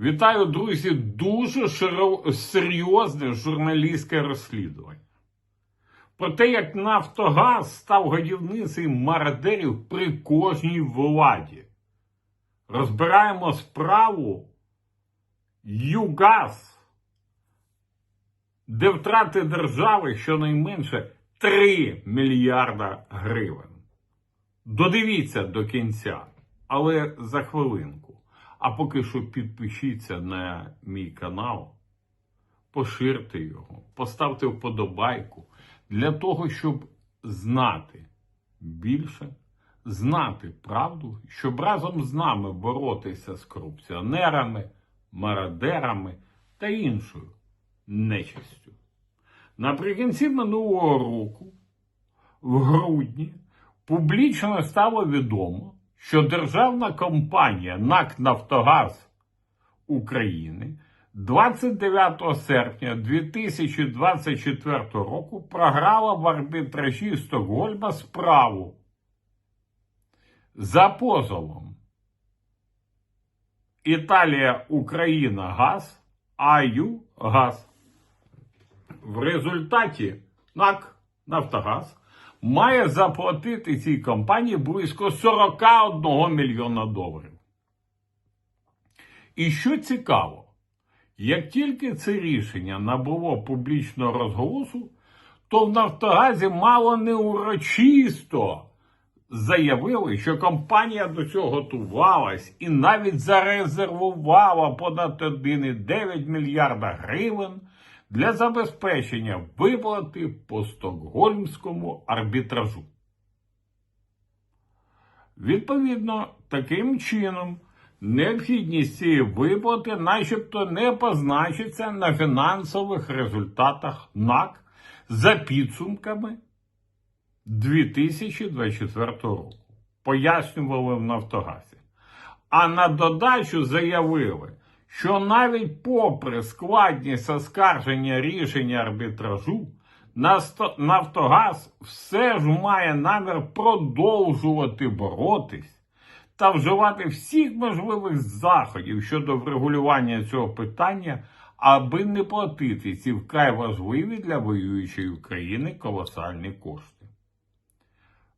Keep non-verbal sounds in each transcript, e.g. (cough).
Вітаю, друзі! Дуже широ- серйозне журналістське розслідування. Про те, як Нафтогаз став годівницею мародерів при кожній владі. Розбираємо справу ЮГАЗ, де втрати держави щонайменше 3 мільярда гривень. Додивіться до кінця, але за хвилинку. А поки що підпишіться на мій канал, поширте його, поставте вподобайку для того, щоб знати більше, знати правду, щоб разом з нами боротися з корупціонерами, мародерами та іншою нечистю. Наприкінці минулого року, в грудні, публічно стало відомо, що державна компанія НАК Нафтогаз України 29 серпня 2024 року програла в арбітражі Стокгольма справу за позовом Італія Україна Газ АЮ Газ. В результаті НАК Нафтогаз має заплатити цій компанії близько 41 мільйона доларів. І що цікаво, як тільки це рішення набуло публічного розголосу, то в Нафтогазі мало не урочисто заявили, що компанія до цього готувалась і навіть зарезервувала понад 1,9 мільярда гривень для забезпечення виплати по стокгольмському арбітражу. Відповідно, таким чином необхідність цієї виплати начебто не позначиться на фінансових результатах НАК за підсумками 2024 року. Пояснювали в Нафтогазі. А на додачу заявили, що навіть попри складність оскарження рішення арбітражу, Нафтогаз все ж має намір продовжувати боротись та вживати всіх можливих заходів щодо врегулювання цього питання, аби не платити ці вкрай важливі для воюючої України колосальні кошти.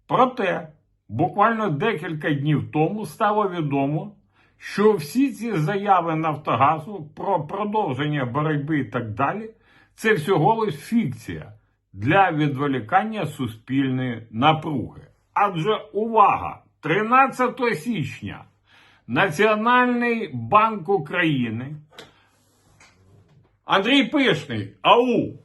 Проте, буквально декілька днів тому стало відомо, що всі ці заяви Нафтогазу про продовження боротьби і так далі це всього лиш фікція для відволікання суспільної напруги. Адже увага! 13 січня Національний банк України Андрій Пишний АУ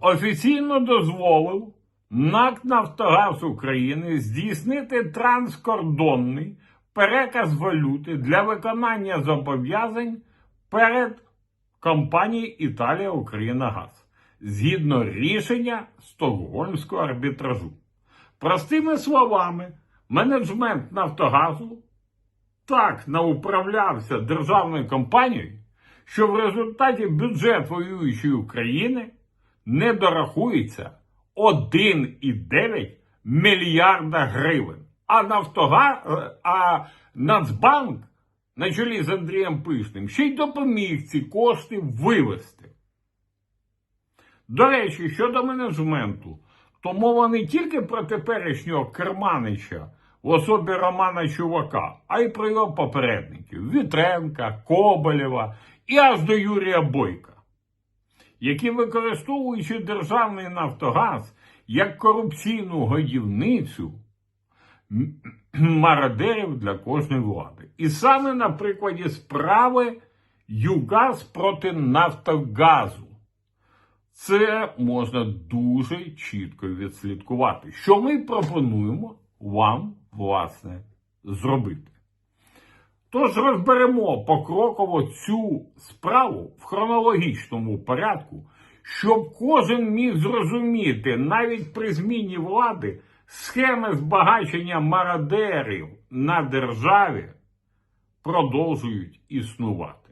офіційно дозволив НАК Нафтогаз України здійснити транскордонний переказ валюти для виконання зобов'язань перед компанією Італія Україна Газ згідно рішення Стокгольмського арбітражу. Простими словами, менеджмент Нафтогазу так науправлявся державною компанією, що в результаті бюджет воюючої України не дорахується 1,9 мільярда гривень. А Нафтогаз, а Нацбанк на чолі з Андрієм Пишним ще й допоміг ці кошти вивести. До речі, щодо менеджменту, то мова не тільки про теперішнього керманича в особі Романа Чувака, а й про його попередників Вітренка, Коболєва і аж до Юрія Бойка, які, використовуючи державний Нафтогаз як корупційну годівницю, мародерів для кожної влади. І саме на прикладі справи ЮГАЗ проти Нафтогазу. Це можна дуже чітко відслідкувати, що ми пропонуємо вам, власне, зробити. Тож розберемо покроково цю справу в хронологічному порядку, щоб кожен міг зрозуміти навіть при зміні влади схеми збагачення мародерів на державі продовжують існувати.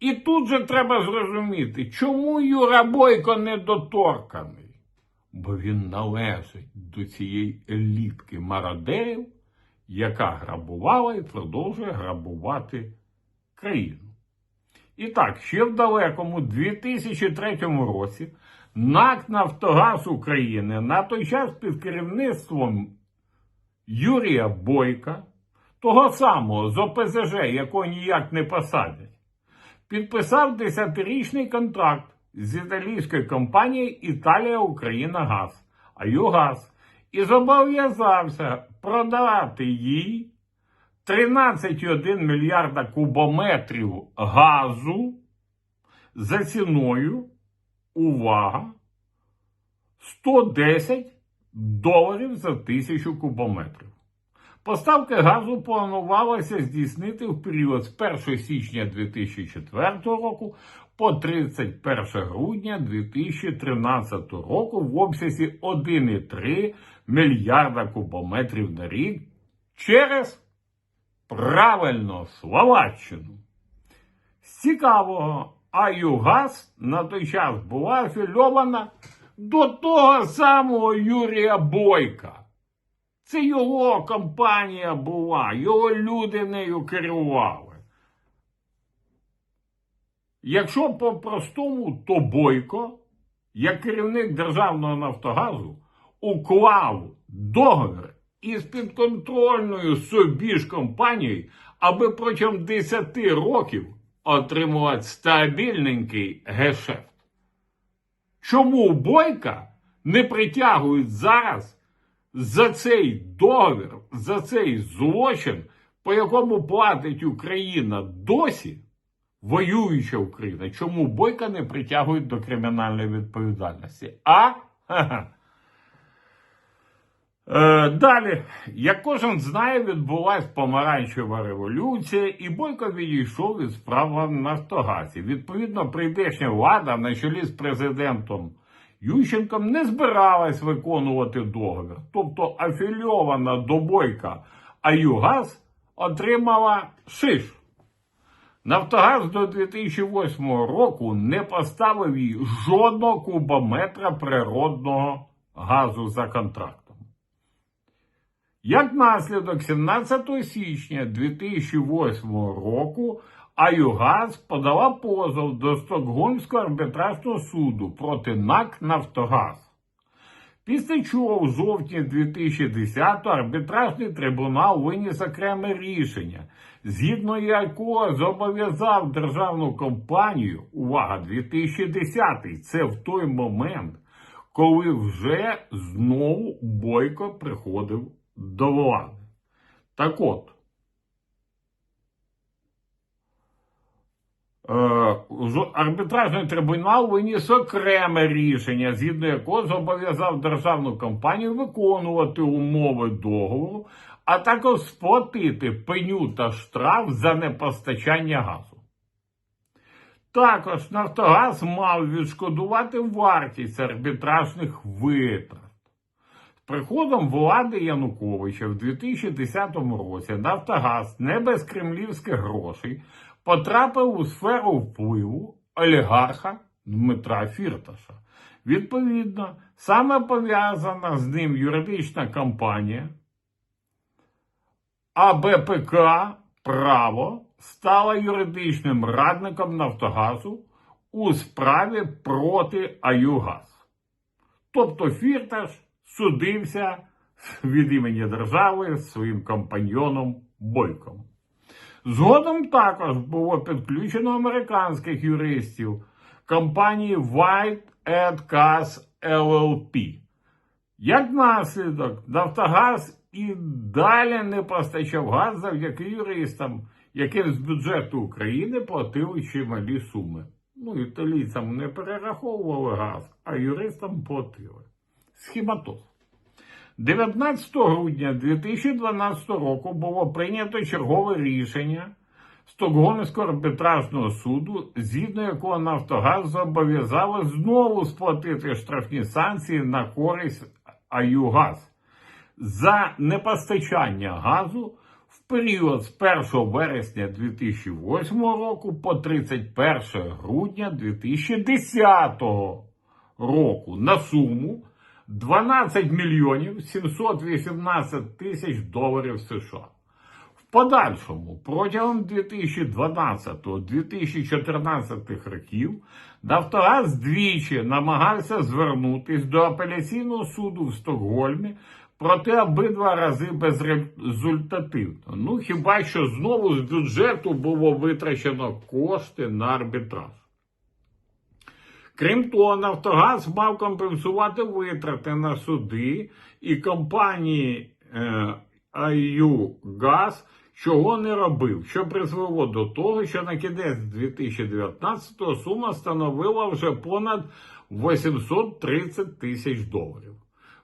І тут же треба зрозуміти, чому Юра Бойко недоторканий. Бо він належить до цієї елітки мародерів, яка грабувала і продовжує грабувати країну. І так, ще в далекому 2003 році НАК Нафтогаз України на той час під керівництвом Юрія Бойка, того самого з ОПЗЖ, якого ніяк не посадять, підписав 10-річний контракт з італійською компанією Італія Україна Газ, а ЮГАЗ, і зобов'язався продавати їй 13,1 мільярда кубометрів газу за ціною, увага, 110 доларів за тисячу кубометрів. Поставки газу планувалося здійснити в період з 1 січня 2004 року по 31 грудня 2013 року в обсязі 1,3 мільярда кубометрів на рік через правильно Словаччину. З цікавого, Аюгаз на той час була афільована до того самого Юрія Бойка. Це його компанія була, його люди нею керували. Якщо по-простому, то Бойко, як керівник Державного Нафтогазу, уклав договір із підконтрольною собі ж компанією, аби протягом 10 років отримувати стабільненький гешефт. Чому Бойка не притягують зараз за цей договір, за цей злочин, по якому платить Україна досі, воююча Україна, чому Бойка не притягують до кримінальної відповідальності? А? Ха-ха. Е, далі, як кожен знає, відбулася помаранчева революція, і Бойко відійшов від справи в Нафтогазі. Відповідно, прийдешня влада на чолі з президентом Ющенком не збиралась виконувати договір. Тобто афільована до Бойка Аюгаз отримала шиш. Нафтогаз до 2008 року не поставив їй жодного кубометра природного газу за контрактом. Як наслідок 17 січня 2008 року Аюгаз подала позов до Стокгольмського арбітражного суду проти НАК Нафтогаз. Після чого в жовтні 2010 арбітражний трибунал виніс окреме рішення, згідно якого зобов'язав державну компанію, увага, 2010 це в той момент, коли вже знову Бойко приходив до влади. Так от, е, арбітражний трибунал виніс окреме рішення, згідно якого зобов'язав державну компанію виконувати умови договору, а також сплатити пеню та штраф за непостачання газу. Також Нафтогаз мав відшкодувати вартість арбітражних витрат. Приходом влади Януковича в 2010 році Нафтогаз не без кремлівських грошей потрапив у сферу впливу олігарха Дмитра Фірташа. Відповідно, саме пов'язана з ним юридична компанія АБПК Право стала юридичним радником Нафтогазу у справі проти Аюгаз. Тобто Фірташ судився від імені держави з своїм компаньйоном Бойком. Згодом також було підключено американських юристів компанії White Ed Cass LLP. Як наслідок, Нафтогаз і далі не постачав газ завдяки юристам, яким з бюджету України платили чималі суми. Ну, італійцям не перераховували газ, а юристам платили. Схематоз. 19 грудня 2012 року було прийнято чергове рішення Стокгольмського арбітражного суду, згідно якого Нафтогаз зобов'язали знову сплатити штрафні санкції на користь Аюгаз за непостачання газу в період з 1 вересня 2008 року по 31 грудня 2010 року на суму 12 мільйонів 718 тисяч доларів США. В подальшому, протягом 2012-2014 років, Нафтогаз двічі намагався звернутися до апеляційного суду в Стокгольмі, проте обидва рази безрезультативно. Ну хіба що знову з бюджету було витрачено кошти на арбітраж. Крім того, Нафтогаз мав компенсувати витрати на суди і компанії е, Газ, чого не робив, що призвело до того, що на кінець 2019-го сума становила вже понад 830 тисяч доларів.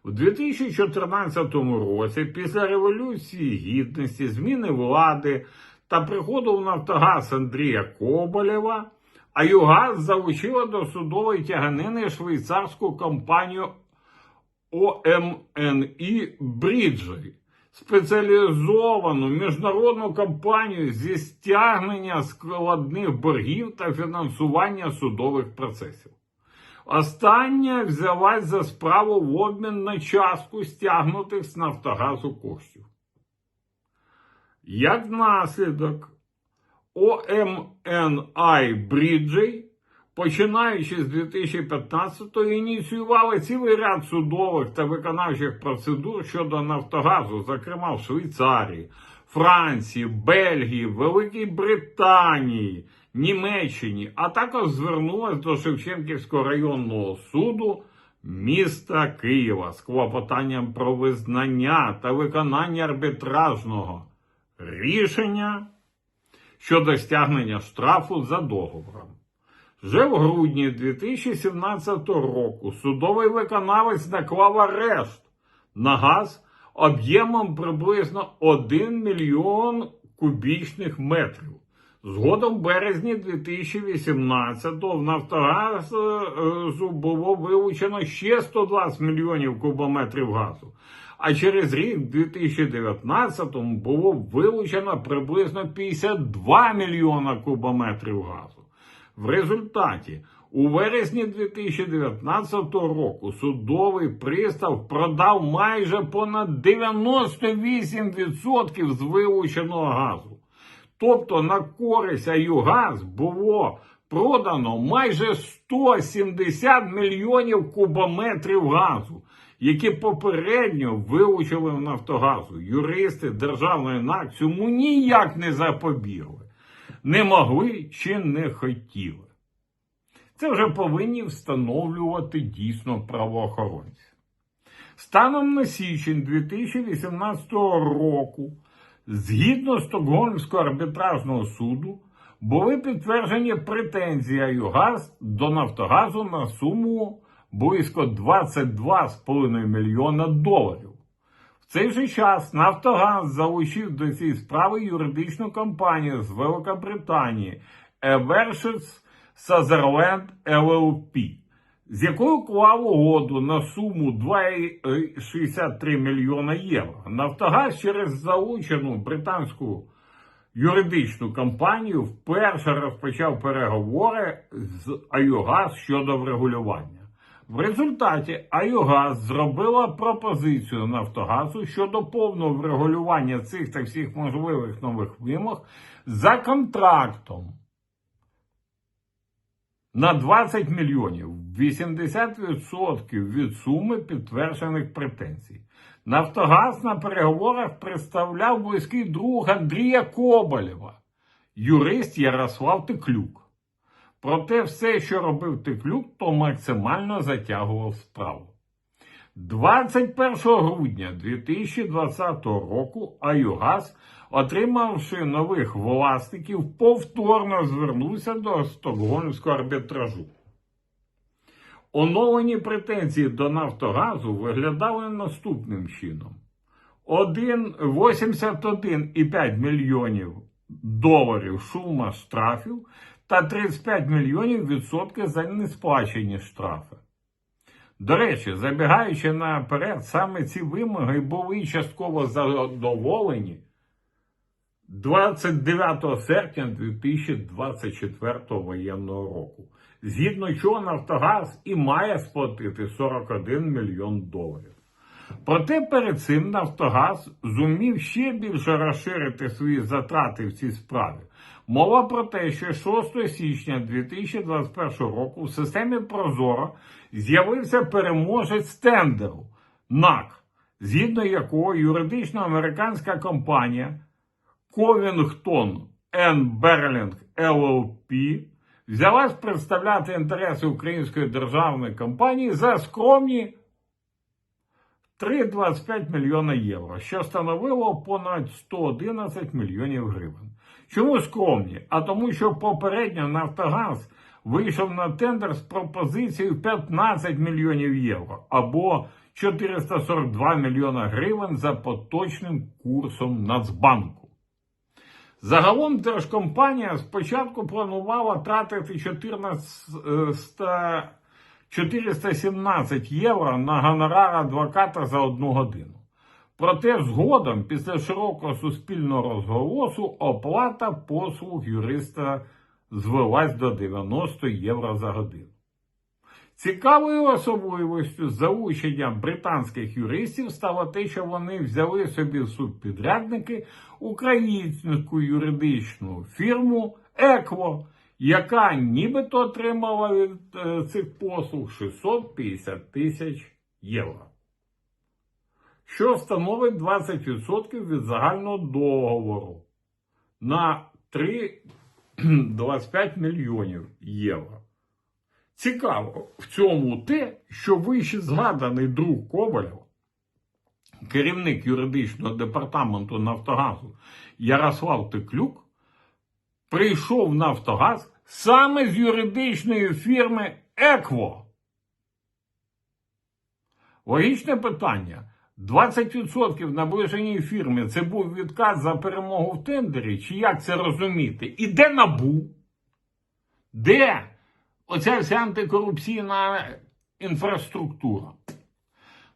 У 2014 році, після Революції Гідності, зміни влади та приходу в Нафтогаз Андрія Коболєва, а ЮГАЗ залучила до судової тяганини швейцарську компанію ОМНІ Бріджей, спеціалізовану міжнародну компанію зі стягнення складних боргів та фінансування судових процесів. Остання взялась за справу в обмін на частку стягнутих з Нафтогазу коштів. Як наслідок, ОМНІ Бріджей, починаючи з 2015-го, ініціювали цілий ряд судових та виконавчих процедур щодо Нафтогазу, зокрема в Швейцарії, Франції, Бельгії, Великій Британії, Німеччині, а також звернулась до Шевченківського районного суду міста Києва з клопотанням про визнання та виконання арбітражного рішення щодо стягнення штрафу за договором. Вже в грудні 2017 року судовий виконавець наклав арешт на газ об'ємом приблизно 1 мільйон кубічних метрів. Згодом в березні 2018-го в Нафтогазу було вилучено ще 120 мільйонів кубометрів газу. А через рік, в 2019-му, було вилучено приблизно 52 мільйона кубометрів газу. В результаті у вересні 2019 року судовий пристав продав майже понад 98% з вилученого газу. Тобто на користь Аюгаз було продано майже 170 мільйонів кубометрів газу, які попередньо вилучили в Нафтогазу. Юристи державної НАК цьому ніяк не запобігли, не могли чи не хотіли. Це вже повинні встановлювати дійсно правоохоронці. Станом на січень 2018 року, згідно Стокгольмського арбітражного суду, були підтверджені претензії ЮГАЗ до Нафтогазу на суму близько 22,5 мільйона доларів. В цей же час Нафтогаз залучив до цієї справи юридичну компанію з Великобританії Eversheds Sutherland LLP, з якою уклав угоду на суму 2,63 мільйона євро. Нафтогаз через залучену британську юридичну компанію вперше розпочав переговори з Аюгаз щодо врегулювання. В результаті Аюгаз зробила пропозицію Нафтогазу щодо повного врегулювання цих та всіх можливих нових вимог за контрактом на 20 мільйонів 80% від суми підтверджених претензій. Нафтогаз на переговорах представляв близький друг Андрія Коболєва, юрист Ярослав Теклюк. Проте все, що робив Теклюк, то максимально затягував справу. 21 грудня 2020 року Аюгаз, отримавши нових власників, повторно звернувся до Стокгольмського арбітражу. Оновлені претензії до Нафтогазу виглядали наступним чином: 81,5 мільйонів доларів шума штрафів та 35 мільйонів відсотків за несплачені штрафи. До речі, забігаючи наперед, саме ці вимоги були частково задоволені 29 серпня 2024 воєнного року, згідно чого Нафтогаз і має сплатити 41 мільйон доларів. Проте перед цим Нафтогаз зумів ще більше розширити свої затрати в цій справі. Мова про те, що 6 січня 2021 року в системі Прозоро з'явився переможець тендеру НАК, згідно якого юридична американська компанія Ковінгтон Берлінг LLP взялась представляти інтереси української державної компанії за скромні 3,25 мільйона євро, що становило понад 111 мільйонів гривень. Чому скромні? А тому, що попередньо Нафтогаз вийшов на тендер з пропозицією 15 мільйонів євро або 442 мільйона гривень за поточним курсом Нацбанку. Загалом держкомпанія спочатку планувала тратити 14, 417 євро на гонорар адвоката за одну годину. Проте згодом, після широкого суспільного розголосу, оплата послуг юриста звелась до 90 євро за годину. Цікавою особливістю залучення британських юристів стало те, що вони взяли собі субпідрядники українську юридичну фірму Екво, яка нібито отримала від е, цих послуг 650 тисяч євро, що становить 20% від загального договору на 3,25 (clears throat) мільйонів євро. Цікаво в цьому те, що вище згаданий друг Ковалєв, керівник юридичного департаменту Нафтогазу Ярослав Теклюк, прийшов в Нафтогаз саме з юридичної фірми Екво. Логічне питання. 20% наближеній фірмі це був відказ за перемогу в тендері, чи як це розуміти? І де набу? Де? оця вся антикорупційна інфраструктура.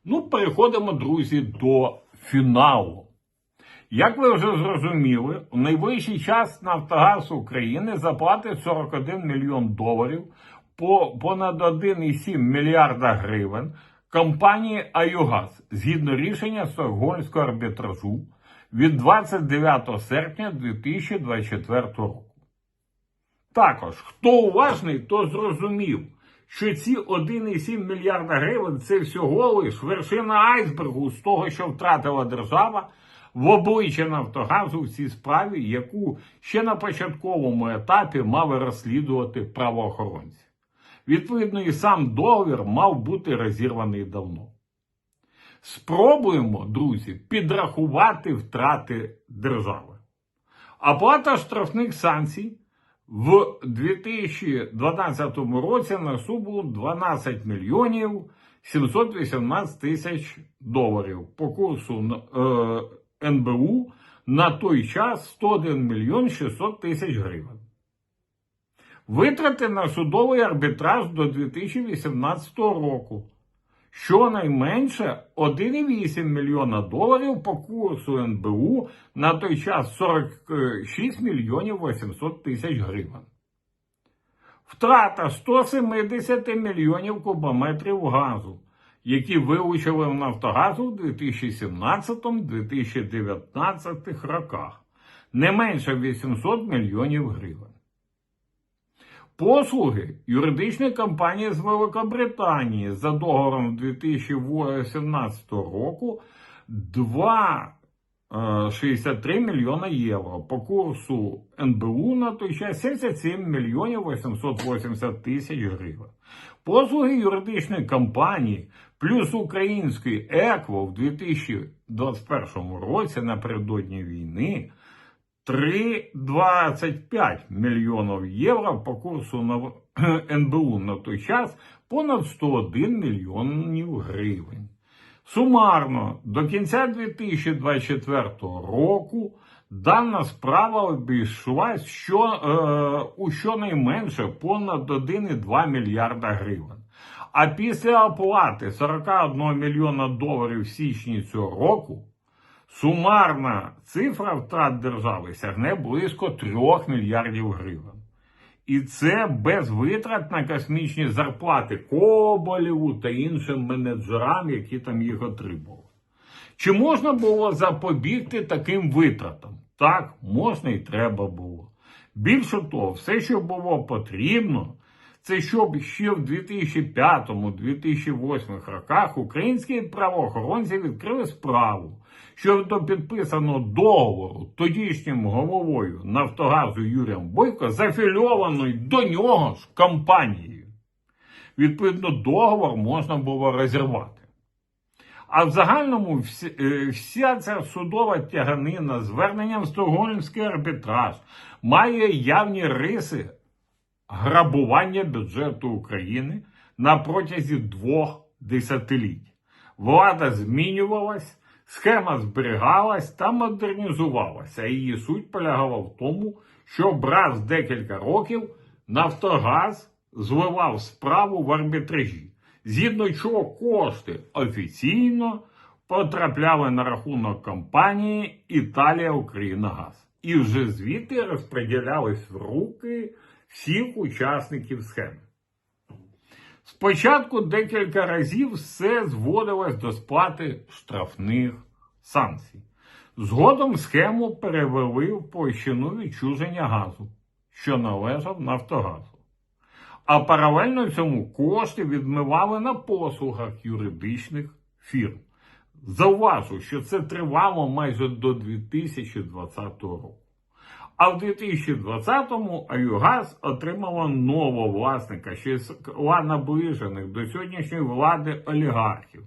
Ну, переходимо, друзі, до фіналу. Як ви вже зрозуміли, у найвищий час Нафтогаз України заплатить 41 мільйон доларів по понад 1,7 мільярда гривень компанії Аюгаз згідно рішення Стокгольмського арбітражу від 29 серпня 2024 року. Також, хто уважний, то зрозумів, що ці 1,7 мільярда гривень це всього лиш вершина айсбергу з того, що втратила держава в обличчя Нафтогазу в цій справі, яку ще на початковому етапі мали розслідувати правоохоронці. Відповідно, і сам договір мав бути розірваний давно. Спробуємо, друзі, підрахувати втрати держави. Оплата штрафних санкцій в 2012 році на суму 12 мільйонів 718 тисяч доларів по курсу е, НБУ на той час 101 мільйон 600 тисяч гривень. Витрати на судовий арбітраж до 2018 року. Щонайменше 1,8 мільйона доларів по курсу НБУ на той час 46 мільйонів 800 тисяч гривень. Втрата 170 мільйонів кубометрів газу, які вилучили в Нафтогазу в 2017-2019 роках. Не менше 800 мільйонів гривень. Послуги юридичної компанії з Великобританії за договором 2018 року 2,63 мільйона євро. По курсу НБУ на той час 77 мільйонів 880 тисяч гривень. Послуги юридичної компанії плюс української ЕКВО в 2021 році напередодні війни 3,25 мільйонів євро по курсу на (clears throat) НБУ на той час понад 101 мільйонів гривень. Сумарно, до кінця 2024 року дана справа обійшлась що, е, у щонайменше понад 1,2 мільярда гривень. А після оплати 41 мільйона доларів в січні цього року Сумарна цифра втрат держави сягне близько 3 мільярдів гривень. І це без витрат на космічні зарплати Коболєву та іншим менеджерам, які там їх отримували. Чи можна було запобігти таким витратам? Так, можна і треба було. Більше того, все, що було потрібно, це щоб ще в 2005-2008 роках українські правоохоронці відкрили справу щодо підписаного договору тодішнім головою Нафтогазу Юрієм Бойко з афільованою до нього ж компанією. Відповідно, договор можна було розірвати. А в загальному е, вся ця судова тяганина зверненням в Стокгольмський арбітраж має явні риси грабування бюджету України на протязі двох десятиліть. Влада змінювалась, схема зберігалась та модернізувалася. Її суть полягала в тому, що раз декілька років Нафтогаз зливав справу в арбітражі, згідно чого кошти офіційно потрапляли на рахунок компанії Італія Українагаз. І вже звідти розподілялись в руки всіх учасників схеми. Спочатку декілька разів все зводилось до сплати штрафних санкцій. Згодом схему перевели в площину відчуження газу, що належав Нафтогазу. А паралельно цьому кошти відмивали на послугах юридичних фірм. Зауважу, що це тривало майже до 2020 року. А в 2020-му Аюгаз отримала нового власника, з кола наближених до сьогоднішньої влади олігархів,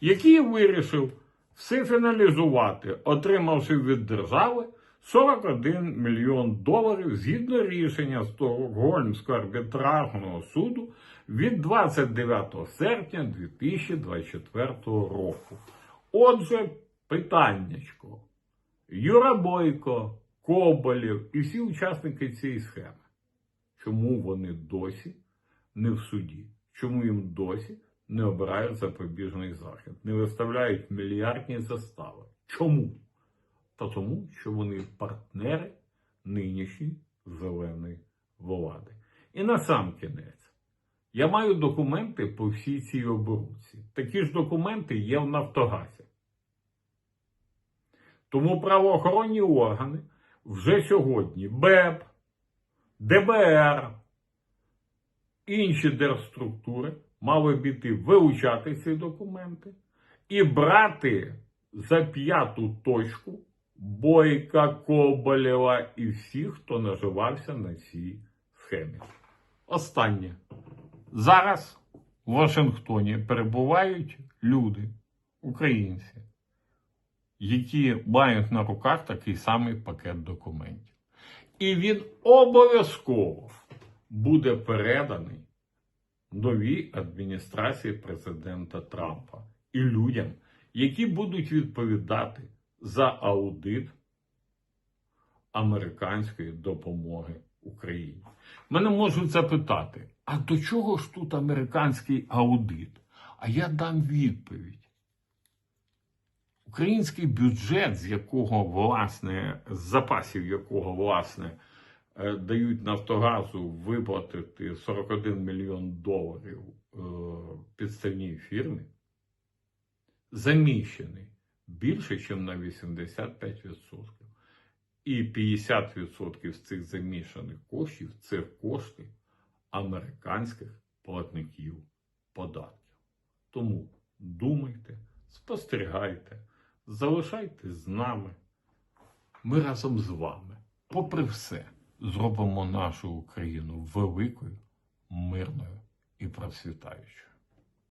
який вирішив все фіналізувати, отримавши від держави 41 мільйон доларів згідно рішення Стокгольмського арбітражного суду від 29 серпня 2024 року. Отже, питаннячко. Юра Бойко, Коболєв і всі учасники цієї схеми. Чому вони досі не в суді? Чому їм досі не обирають запобіжний захід, не виставляють мільярдні застави? Чому? Та тому, що вони партнери нинішньої зеленої влади. І на сам кінець. Я маю документи по всій цій оборудці. Такі ж документи є в Нафтогазі. Тому правоохоронні органи вже сьогодні БЕП, ДБР, інші держструктури мали б іти вилучати ці документи і брати за п'яту точку Бойка, Коболєва і всіх, хто наживався на цій схемі. Останнє. Зараз в Вашингтоні перебувають люди, українці, які мають на руках такий самий пакет документів. І він обов'язково буде переданий новій адміністрації президента Трампа і людям, які будуть відповідати за аудит американської допомоги Україні. Мене можуть запитати, а до чого ж тут американський аудит? А я дам відповідь. Український бюджет, з якого власне, з запасів якого власне е, дають Нафтогазу виплатити 41 мільйон доларів е, підставній фірмі, заміщений більше, ніж на 85%. І 50% з цих замішаних коштів це кошти американських платників податків. Тому думайте, спостерігайте, залишайтесь з нами. Ми разом з вами, попри все, зробимо нашу Україну великою, мирною і процвітаючою.